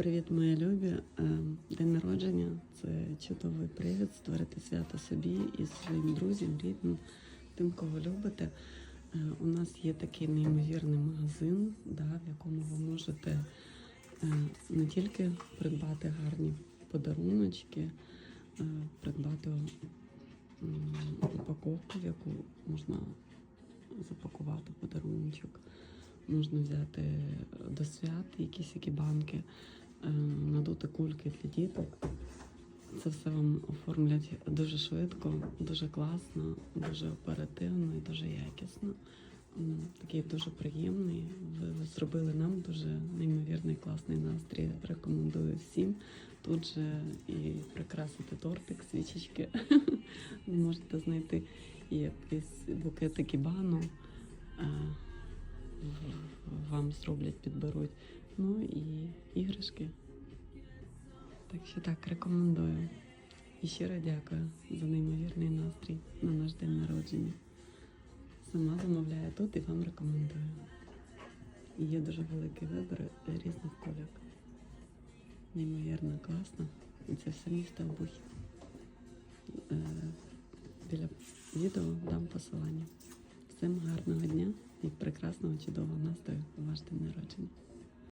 Привіт, мої любі. Е, День народження це чудовий привід створити свято собі і своїм друзям, рідним, тим, кого любите. Е, У нас є такий неймовірний магазин, да, в якому ви можете е, не тільки придбати гарні подаруночки, придбати упаковку, в яку можна запакувати подаруночок. Можна взяти до свят якісь які банки, надути кульки для діток. Це все вам оформлять дуже швидко, дуже класно, дуже оперативно і дуже якісно. Такий дуже приємний. Ви, зробили нам дуже неймовірний класний настрій. Рекомендую всім. Тут же і прикрасити тортик, свічечки. Можете знайти і якийсь букетик ібану. Вам зроблять, підберуть. Ну і іграшки. Так що так, рекомендую. І щиро дякую за неймовірний настрій на наш день народження. Сама замовляю тут і вам рекомендую. І є дуже великий вибір різних кольок. Неймовірно класно. І це все місто Обухів. Е, Біля відео дам посилання. Всім гарного дня і прекрасного чудового настрою у ваш день народження.